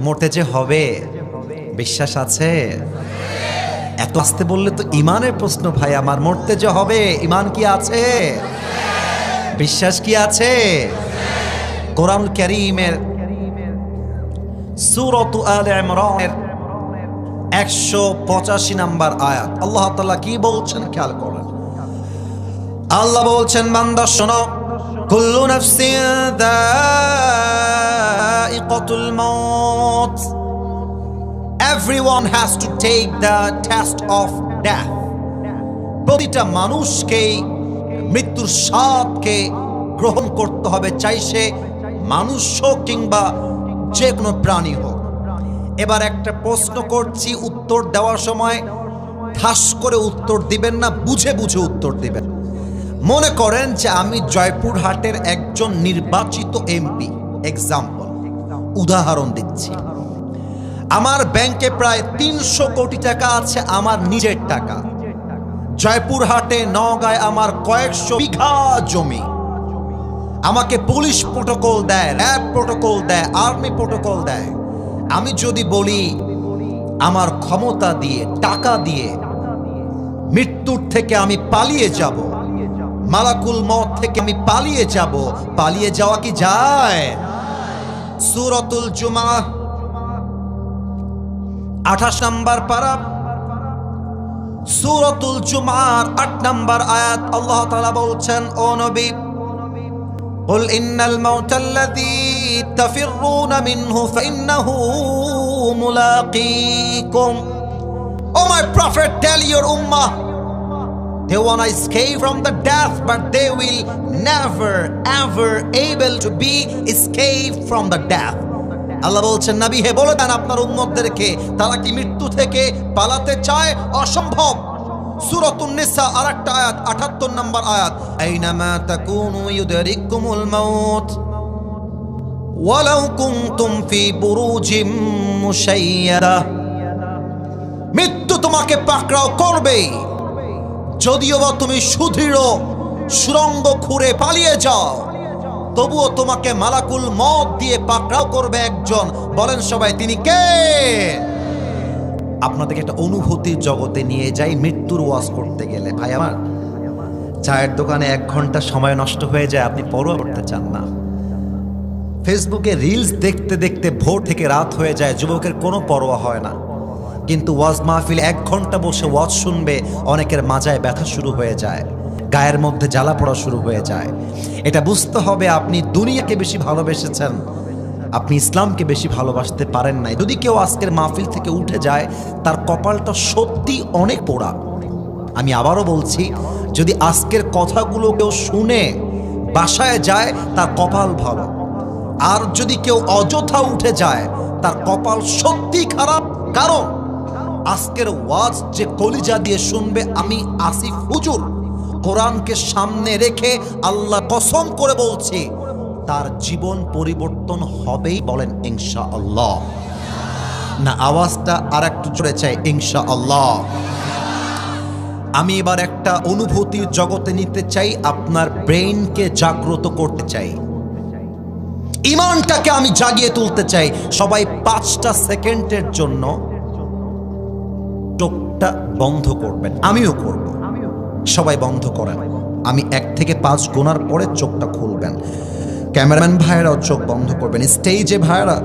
মরতে যে হবে, বিশ্বাস আছে? এত আসতে বললে তো ইমানের প্রশ্ন ভাই, আমার মরতে যে হবে, ইমান কি আছে? বিশ্বাস কি আছে? কোরআন করিমের সুরত আল ইমরানের একশো পঁচাশি নাম্বার আয়াত। আল্লাহ তাআলা কি বলছেন? খেয়াল করেন। আল্লাহ বলছেন, বান্দা শোনো কুল্লু নাফসিন দাইকাতুল মাউত everyone has to take the test of death প্রতিটা মানুষকেই মৃত্যুর স্বাদকে গ্রহণ করতে হবে, চাই সে মানুষ হোক কিংবা যে কোনো প্রাণী হোক। এবার একটা প্রশ্ন করছি, উত্তর দেওয়ার সময় ঠাস করে উত্তর দিবেন না, বুঝে বুঝে উত্তর দিবেন। মনে করেন যে আমি জয়পুরহাটের একজন নির্বাচিত এমপি। এক্সাম্পল উদাহরণ দিচ্ছি। আমার ব্যাংকে প্রায় তিনশো কোটি টাকা আছে, আমার নিজের টাকা। জয়পুরহাটে নগায় আমার কয়েকশো বিঘা জমি। আমাকে পুলিশ প্রোটোকল দেয়, র্যাব প্রোটোকল দেয়, আর্মি প্রোটোকল দেয়। আমি যদি বলি, আমার ক্ষমতা দিয়ে, টাকা দিয়ে মৃত্যুর থেকে আমি পালিয়ে যাব মালাকুল মত থেকে আমি পালিয়ে যাব পালিয়ে যাওয়া কি যায় সুরতুল জুমা আঠাশ নাম্বার পারা সুরতুল জুমার আট নাম্বার আয়াত আল্লাহ তাআলা বলছেন ও নবী قل إن الموت الذي تفرون منه فإنه ملاقيكم Oh my prophet tell your ummah They wanna escape from the death, but they will never, ever able to be escape from the death. আল্লাহ বলছেন, নবী, হে বলে দেন আপনার উম্মতদেরকে, তারা কি মৃত্যু থেকে পালাতে চায়? অসম্ভব। সূরাতুন নিসা, আরেকটা আয়াত 78 নম্বর আয়াত। আইনামা তাকুনু ইউদরিকুমুল মাউত, ওয়ালাউ কুনতুম ফি বুরুজিম মুশাইয়াদা। মৃত্যু তোমাকে পাকড়াও করবেই। যদিও বা তুমি সুদৃঢ়, সুরঙ্গ খুঁড়ে পালিয়ে যাও, তবুও তোমাকে মালাকুল মত দিয়ে পাকড়াও করবে একজন। বলেন সবাই, তিনি কে? আপনাদেরকে একটা অনুভূতির জগতে নিয়ে যাই, মৃত্যুর ওয়াজ করতে গেলে। ভাই আমার, চায়ের দোকানে এক ঘণ্টা সময় নষ্ট হয়ে যায়, আপনি পরোয়া করতে চান না। ফেসবুকে রিলস দেখতে দেখতে ভোর থেকে রাত হয়ে যায়, যুবকের কোনো পরোয়া হয় না। কিন্তু ওয়াজ মাহফিল এক ঘণ্টা বসে ওয়াজ শুনবে, অনেকের মাজায় ব্যথা শুরু হয়ে যায়, গায়ের মধ্যে জ্বালা পড়া শুরু হয়ে যায়। এটা বুঝতে হবে আপনি দুনিয়াকে বেশি ভালোবেসেছেন, আপনি ইসলামকে বেশি ভালোবাসতে পারেন নাই। যদি কেউ আজকের মাহফিল থেকে উঠে যায়, তার কপালটা সত্যি অনেক পোড়া। আমি আবারও বলছি, যদি আজকের কথাগুলো কেউ শুনে বাসায় যায়, তার কপাল ভালো। আর যদি কেউ অযথা উঠে যায়, তার কপাল সত্যি খারাপ, কারণ আজকের ওয়াজ যে কলিজা দিয়ে শুনবে আমি আসিফ হুজুর। কোরআনকে সামনে রেখে আল্লাহ কসম করে বলছি, তার জীবন পরিবর্তন হবেই বলেন ইনশা আল্লাহ না, আওয়াজটা আর একটু জোরে চাই ইনশা আল্লাহ আমি এবার একটা অনুভূতির জগতে নিতে চাই, আপনার ব্রেইনকে জাগ্রত করতে চাই। ইমানটাকে আমি জাগিয়ে তুলতে চাই। সবাই পাঁচটা সেকেন্ডের জন্য চোখটা বন্ধ করবেন, আমিও করব। সবাই বন্ধ করেন। আমি এক থেকে পাঁচ গোনার পরে চোখটা খুলবেন। ক্যামেরাম্যান ভাইয়েরাও চোখ বন্ধ করবেন। স্টেজে ভাইয়েরা,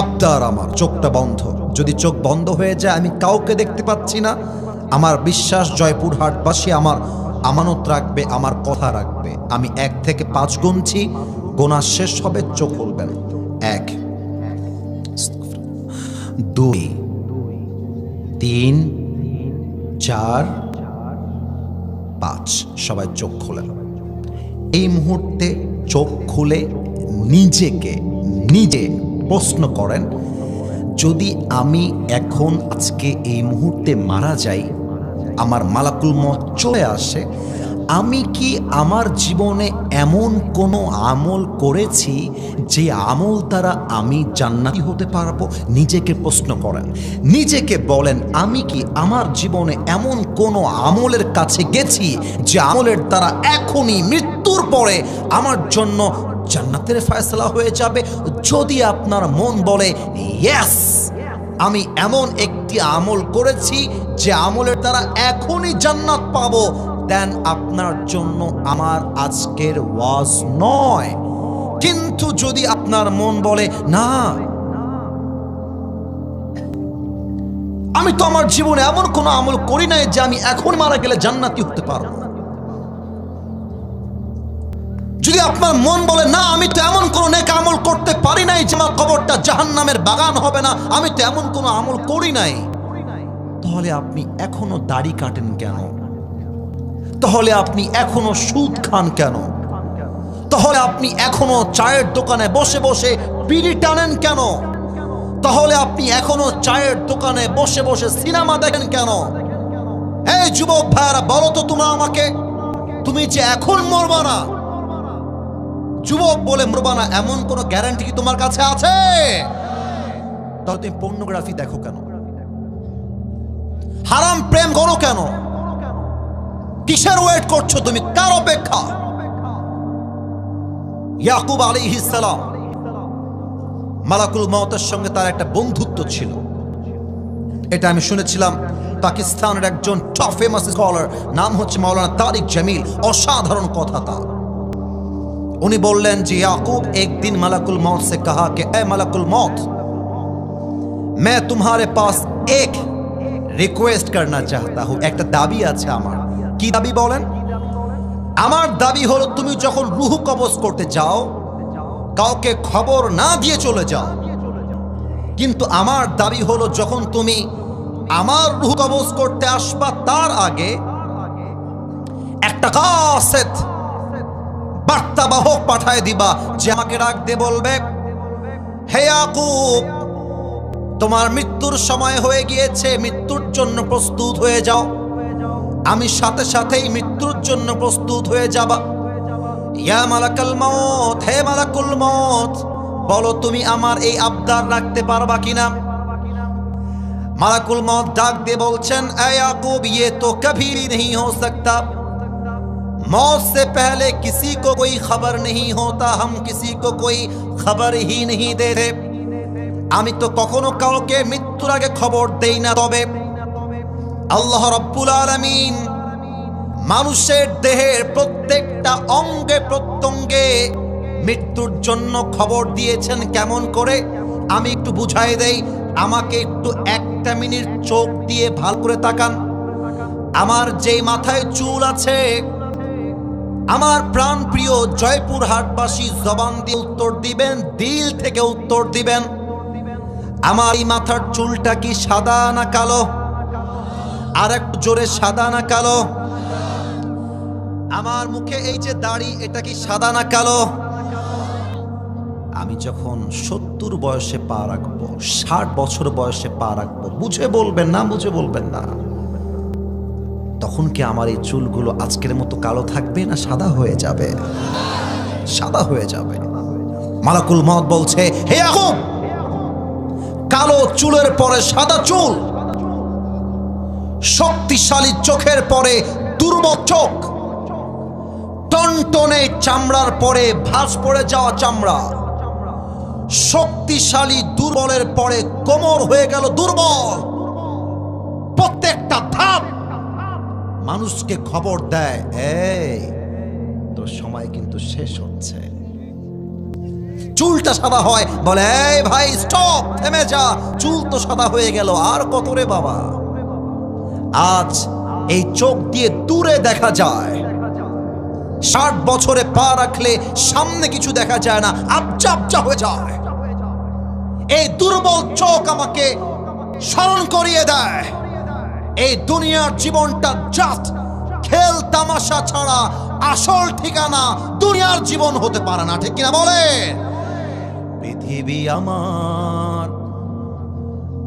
আবদার আমার, চোখটা বন্ধ। যদি চোখ বন্ধ হয়ে যায়, আমি কাউকে দেখতে পাচ্ছি না। আমার বিশ্বাস, জয়পুরহাটবাসী আমার আমানত রাখবে, আমার কথা রাখবে। আমি এক থেকে পাঁচ গুনছি, গোনা শেষ হবে, চোখ খুলবেন। এক, দুই তিন, চার, পাঁচ। সবাই চোখ খুলে এই মুহূর্তে চোখ খুলে নিজেকে নিজে প্রশ্ন করেন, যদি আমি এখন আজকে এই মুহূর্তে মারা যাই, আমার মালাকুল মত চলে আসে আমি কি আমার জীবনে এমন কোনো আমল করেছি যে আমল দ্বারা আমি জান্নাতি হতে পারব? নিজেকে প্রশ্ন করেন। নিজেকে বলেন, আমি কি আমার জীবনে এমন কোনো আমলের কাছে গেছি যে আমলের দ্বারা এখনই মৃত্যুর পরে আমার জন্য জান্নাতের ফয়সলা হয়ে যাবে? যদি আপনার মন বলে ইয়েস আমি এমন একটি আমল করেছি যে আমলের দ্বারা এখনই জান্নাত পাবো দেন আপনার জন্য আমার আজকের ওয়াজ নয়। কিন্তু যদি আপনার মন বলে, না, আমি তো আমার জীবনে এমন কোনো আমল করি নাই যে আমি এখন মারা গেলে জান্নাতি হতে পারব। যদি আপনার মন বলে, না, আমি তো এমন কোনো নেক আমল করতে পারি নাই যে আমার কবরটা জাহান্নামের বাগান হবে না, আমি তো এমন কোনো আমল করি নাই, তাহলে আপনি এখনও দাড়ি কাটেন কেন? তাহলে আপনি এখনও সুদ খান কেন? তাহলে আপনি এখনও চায়ের দোকানে বসে বসে বিড়ি টানেন কেন? তাহলে আপনি এখনও চায়ের দোকানে বসে বসে সিনেমা দেখেন কেন? এই যুবক ভাইয়ারা, বলো তো তোমরা আমাকে, তুমি যে এখন মরবা না। যুবক বলে মরবা না, এমন কোনো গ্যারান্টি কি তোমার কাছে আছে? তাহলে তুমি পর্নোগ্রাফি দেখো কেন? হারাম প্রেম করো কেন? কিসের ওয়েট করছো তুমি কার অপেক্ষা ইয়াকুব আলাইহিস সালাম মালাকুল মওতের সঙ্গে তার একটা বন্ধুত্ব ছিল এটা আমি শুনেছিলাম পাকিস্তানের একজন টপ ফেমাস স্কলার নাম হচ্ছে মাওলানা তারিক জামিল অসাধারণ কথা তার উনি বললেন যে याकूब एक दिन मलकुल मौत से कहा कि ए मलकुल मौत मैं तुम्हारे पास एक রিকোয়েস্ট करना चाहता हूं একটা দাবি আছে আমার কি দাবি বলেন? আমার দাবি হলো তুমি যখন রুহ কবজ করতে যাও, কাউকে খবর না দিয়ে চলে যাও। কিন্তু আমার দাবি হলো যখন তুমি আমার রুহ কবজ করতে আসবা তার আগে একটা কাসেত বার্তাবাহক পাঠায় দিবা যে আমাকে দিয়ে বলবে, হে ইয়াকুব, তোমার মৃত্যুর সময় হয়ে গিয়েছে, মৃত্যুর জন্য প্রস্তুত হয়ে যাও। আমি সাথে সাথেই মৃত্যুর জন্য প্রস্তুত হয়ে যাবা ইয়া মালাকাল মত হে মালাকুল মত বলো তুমি আমার এই আবদার রাখতে পারবা কিনা মালাকুল মত ডাক দিয়ে বলছেন এ याकूब ये तो कभी भी नहीं हो सकता मौत से पहले किसी को कोई खबर नहीं होता हम किसी को कोई खबर ही नहीं देते আমি তো কখনো কাউকে মৃত্যুর আগে খবর দেই না তবে আল্লাহ রব্বুল আলামিন মানুষের দেহের প্রত্যেকটা অঙ্গে প্রত্যঙ্গে মৃত্যুর জন্য খবর দিয়েছেন কেমন করে? আমি একটু বুঝাই দেই, আমাকে একটু একটা মিনিট চোখ দিয়ে ভালো করে তাকান। আমার যেই মাথায় চুল আছে, আমার প্রাণ প্রিয় জয়পুর হাটবাসী জবান দিয়ে উত্তর দিবেন, দিল থেকে উত্তর দিবেন। আমার এই মাথার চুলটা কি সাদা না কালো? আর একটু জোরে সাদা না কালো? আমার মুখে এই যে দাড়ি, এটা কি সাদা না কালো? আমি যখন সত্তর বয়সে পা রাখব, ষাট বছর বয়সে পা রাখব, বুঝে বলবেন না, বুঝে বলবেন না, তখন কি আমার এই চুলগুলো আজকের মতো কালো থাকবে না সাদা হয়ে যাবে? সাদা হয়ে যাবে। মালাকুল মত বলছে, হে আকুব কালো চুলের পরে সাদা চুল! শক্তিশালী চোখের পরে দুর্বল চোখ। টনটনে চামড়ার পরে ভাঁজ পড়ে যাওয়া চামড়া। শক্তিশালী দুর্বলের পরে কোমর হয়ে গেল দুর্বল। প্রত্যেকটা ধাপ মানুষকে খবর দেয়, এই, তোর সময় কিন্তু শেষ হচ্ছে। চুলটা সাদা হয়, বলে ভাই স্টপ থেমে যা। চুল তো সাদা হয়ে গেল, আর কত রে বাবা। আজ এই চোখ দিয়ে দূরে দেখা যায়। ষাট বছরে পা রাখলে সামনে কিছু দেখা যায় না আবজা আবজা হয়ে যায়। এই দুর্বল চোখ আমাকে স্মরণ করিয়ে দেয়। এই দুনিয়ার জীবনটা জাস্ট খেল তামাশা ছাড়া আসল ঠিকানা দুনিয়ার জীবন হতে পারে না, ঠিক কিনা বলে পৃথিবী আমার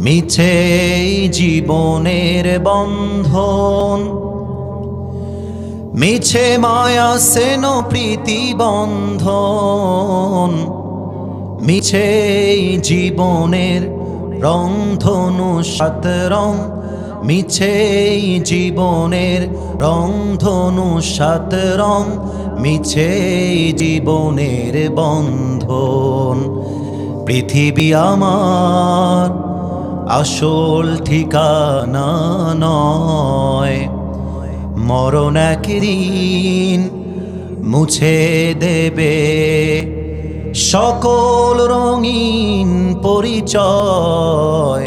মিছে জীবনের বন্ধন। মিছে মায়া সেন প্রীতি বন্ধন। মিছে জীবনের রংধনু সাত রং। মিছে জীবনের রংধনু সাত রং। মিছে জীবনের বন্ধন। পৃথিবী আমার আসল ঠিকানা নয়। মরণ একদিন মুছে দেবে। সকল রঙিন পরিচয়,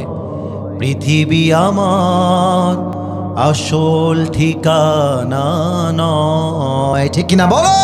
পৃথিবী আমার আসল ঠিকানা নয়। ঠিক কিনা বলে